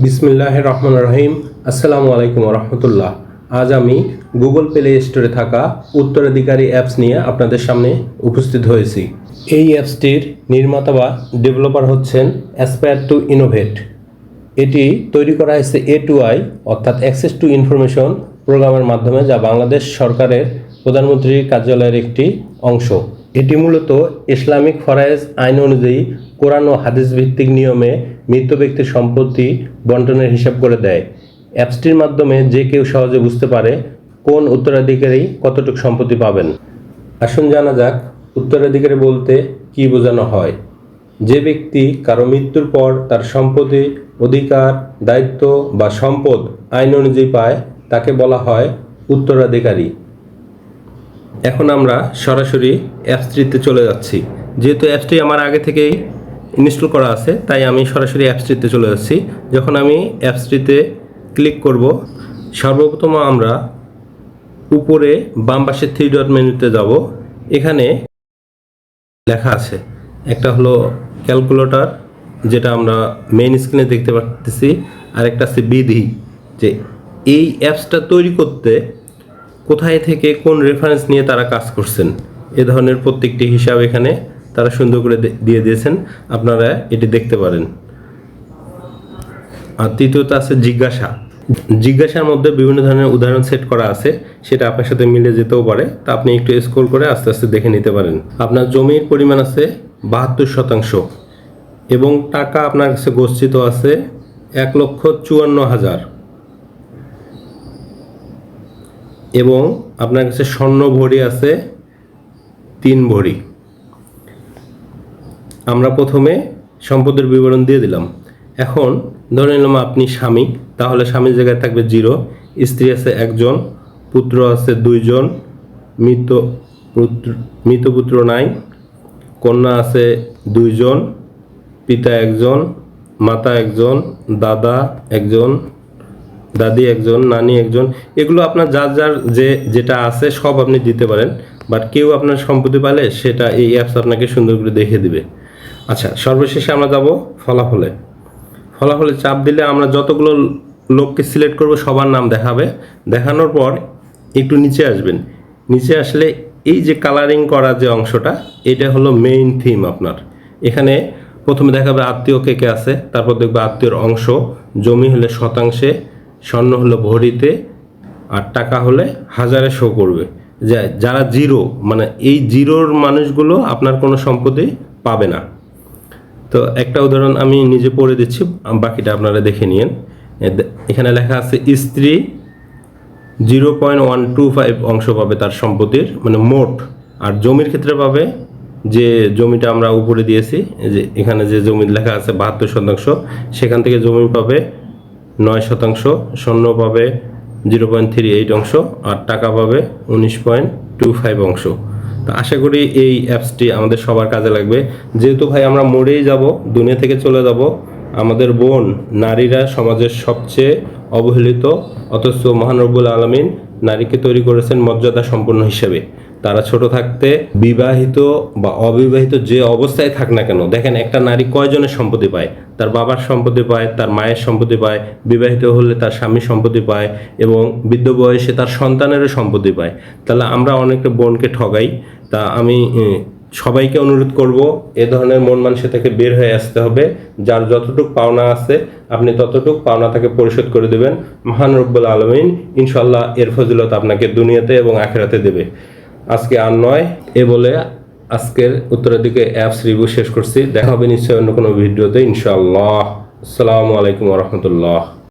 বিসমিল্লাহ রহমান রহিম আসসালামু আলাইকুম রহমতুল্লাহ আজ আমি গুগল প্লে স্টোরে থাকা উত্তরাধিকারী অ্যাপস নিয়ে আপনাদের সামনে উপস্থিত হয়েছি। এই অ্যাপসটির নির্মাতা বা ডেভেলপার হচ্ছেন অ্যাসপায়ার টু ইনোভেট এটি তৈরি করা হয়েছে এ টু আই অর্থাৎ অ্যাক্সেস টু ইনফরমেশন প্রোগ্রামের মাধ্যমে, যা বাংলাদেশ সরকারের প্রধানমন্ত্রীর কার্যালয়ের একটি অংশ। এটি মূলত ইসলামিক ফরায়েজ আইন অনুযায়ী কোরআন ও হাদিস ভিত্তিক নিয়মে মৃত ব্যক্তির সম্পত্তি বন্টনের হিসাব করে দেয়। অ্যাপসটির মাধ্যমে যে কেউ সহজে বুঝতে পারে কোন উত্তরাধিকারী কতটুকু সম্পত্তি পাবেন। আসুন জানা যাক উত্তরাধিকারী বলতে কি বোঝানো হয়। যে ব্যক্তি কারও মৃত্যুর পর তার সম্পত্তি, অধিকার, দায়িত্ব বা সম্পদ আইন অনুযায়ী পায়, তাকে বলা হয় উত্তরাধিকারী। এখন আমরা সরাসরি অ্যাপসটিতে চলে যাচ্ছি। যেহেতু অ্যাপসটি আমার আগে থেকেই ইনস্টল করা আছে, তাই আমি সরাসরি অ্যাপসটিতে চলে যাচ্ছি। যখন আমি অ্যাপসটিতে ক্লিক করব, সর্বপ্রথম আমরা উপরে বাম পাশে থ্রি ডট মেনুতে যাব। এখানে লেখা আছে। একটা হলো ক্যালকুলেটর, যেটা আমরা মেইন স্ক্রিনে দেখতে পাচ্ছি আর একটা আছে বিধি। যে এই অ্যাপসটা তৈরি করতে কোথায় থেকে কোন রেফারেন্স নিয়ে তারা কাজ করছেন? এ ধরনের প্রত্যেকটি হিসাব এখানে তারা সুন্দর করে দিয়ে দিয়েছেন। আপনারা এটি দেখতে পারেন। আর তৃতীয়ত আছে জিজ্ঞাসা। জিজ্ঞাসার মধ্যে বিভিন্ন ধরনের উদাহরণ সেট করা আছে। সেটা আপনার সাথে মিলে যেতেও পারে। তা আপনি একটু স্কোর করে আস্তে আস্তে দেখে নিতে পারেন। আপনার জমির পরিমাণ আছে বাহাত্তর শতাংশ এবং টাকা আপনার কাছে গচ্ছিত আছে এক লক্ষ চুয়ান্ন হাজার। এবং আপনার কাছে স্বর্ণ ভরি আছে, তিন ভরি। আমরা প্রথমে সম্পদের বিবরণ দিয়ে দিলাম। এখন ধরে নিলাম আপনি স্বামী, তাহলে স্বামীর জায়গায় থাকবে জিরো। স্ত্রী আছে একজন, পুত্র আছে দুইজন, মৃত পুত্র মৃত পুত্র নাই। কন্যা আছে দুইজন, পিতা একজন, মাতা একজন, দাদা একজন দাদি একজন, নানি একজন, এগুলো আপনার যার যার যে, যেটা আছে সব আপনি দিতে পারেন। বাট কেউ আপনার সম্পত্তি পালে সেটা এই অ্যাপস আপনাকে সুন্দর করে দেখে দিবে। আচ্ছা সর্বশেষে আমরা যাব ফলাফলে। ফলাফলে চাপ দিলে আমরা যতগুলো লোককে সিলেক্ট করব, সবার নাম দেখাবে। দেখানোর পর একটু নিচে আসবেন। নিচে আসলে এই যে কালারিং করা যে অংশটা, এটা হলো মেইন থিম আপনার। এখানে প্রথমে দেখাবে আত্মীয় কে কে আছে, তারপর দেখবে আত্মীয়র অংশ, জমি হলে শতাংশে স্বর্ণ হলো ভরিতে আর টাকা হলে হাজারে শো করবে। যে যারা জিরো মানে এই জিরোর মানুষগুলো আপনার কোনো সম্পত্তি পাবে না। তো একটা উদাহরণ আমি নিজে পড়ে দিচ্ছি, বাকিটা আপনারা দেখে নিন এখানে লেখা আছে, স্ত্রী zero point one two five অংশ পাবে তার সম্পত্তির মানে মোট। আর জমির ক্ষেত্রে পাবে যে জমিটা আমরা উপরে দিয়েছি যে এখানে যে জমি লেখা আছে বাহাত্তর শতাংশ, সেখান থেকে জমি পাবে নয় শতাংশ, স্বর্ণ পাবে জিরো পয়েন্ট থ্রি এইট অংশ আর টাকা পাবে উনিশ পয়েন্ট টু ফাইভ অংশ। তো আশা করি এই অ্যাপসটি আমাদের সবার কাজে লাগবে। যেহেতু ভাই আমরা মরেই যাব, দুনিয়া থেকে চলে যাব, আমাদের বোন, নারীরা সমাজের সবচেয়ে অবহেলিত, অথচ মহানরবুল আলমিন নারীকে তৈরি করেছেন মর্যাদা সম্পন্ন হিসেবে। তারা ছোট থাকতে বিবাহিত বা অবিবাহিত যে অবস্থায় থাক না কেন, দেখেন একটা নারী কয়জনের সম্পত্তি পায়? তার বাবার সম্পত্তি পায়, তার মায়ের সম্পত্তি পায়, বিবাহিত হলে তার স্বামীর সম্পত্তি পায় এবং বৃদ্ধ বয়সে তার সন্তানেরও সম্পত্তি পায়। তাহলে আমরা অনেকটা বোনকে ঠগাই, তা আমি সবাইকে অনুরোধ করব, এ ধরনের মন মানসিক থেকে বের হয়ে আসতে হবে। যার যতটুক পাওনা আছে, আপনি ততটুক পাওনা তাকে পরিশোধ করে দেবেন। মহান রব্বুল আলমিন ইনশাল্লাহ এর ফজিলত আপনাকে দুনিয়াতে এবং আখেরাতে দেবে। আজকে আর নয়। এ বলে আজকের উত্তরের দিকে অ্যাপস রিভিউ শেষ করছি। দেখা হবে নিশ্চয়ই অন্য কোনো ভিডিওতে, ইনশাআল্লাহ। আসসালামু আলাইকুম রহমতুল্লাহ।